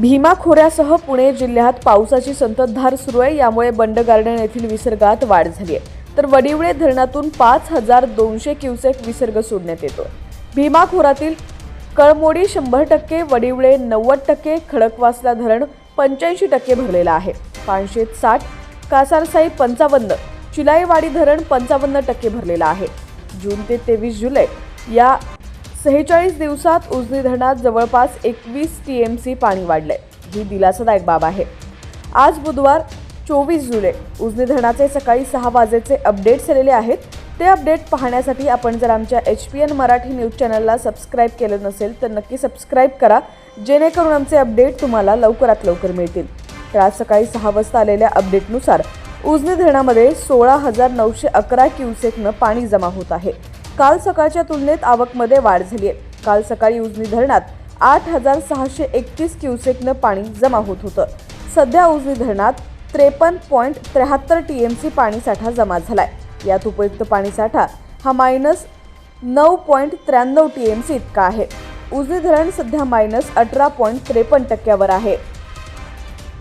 भीमा खोऱ्यासह पुणे जिल्ह्यात पावसाची संततधार सुरू आहे. यामुळे बंड गार्डन येथील विसर्गात वाढ झाली आहे. तर वडिवळे धरणातून पाच हजार दोनशे क्युसेक विसर्ग सोडण्यात येतो. भीमा खोऱ्यातील कळमोडी शंभर टक्के वडिवळे नव्वद टक्के खडकवासला धरण पंच्याऐंशी टक्के भरलेलं आहे. पानशेत साठ कासारसाई पंचावन्न चिलाईवाडी धरण पंचावन्न टक्के भरलेलं आहे. जून ते तेवीस जुलै या सेहेचाळीस दिवसात उजनी धरणात जवळपास एकवीस टी एम सी पाणी वाढलंय. ही दिलासादायक बाब आहे. आज बुधवार चोवीस जुलै उजनी धरणाचे सकाळी सहा वाजेचे अपडेट्स आलेले आहेत. ते अपडेट पाहण्यासाठी आपण जर आमच्या H P N Marathi news चॅनलला सबस्क्राईब केलं नसेल तर नक्की सबस्क्राईब करा. जेणेकरून आमचे अपडेट तुम्हाला लवकरात लवकर मिळतील. तर आज सकाळी सहा वाजता आलेल्या अपडेटनुसार उजनी धरणामध्ये सोळा हजार नऊशे अकरा क्युसेकनं पाणी जमा होत आहे. काल सकाळच्या तुलनेत आवकमध्ये वाढ झाली आहे काल सकाळी उजनी धरणात आठ हजार सहाशे एकतीस क्युसेकनं पाणी जमा होत होतं. सध्या उजनी धरणात त्रेपन्न पॉईंट त्र्याहत्तर टी एम सी पाणीसाठा जमा झाला आहे यात उपयुक्त पाणीसाठा हा मायनस नऊ पॉईंट त्र्याण्णव टी एम सी इतका आहे. उजनी धरण सध्या मायनस अठरा पॉईंट त्रेपन्न टक्क्यावर आहे.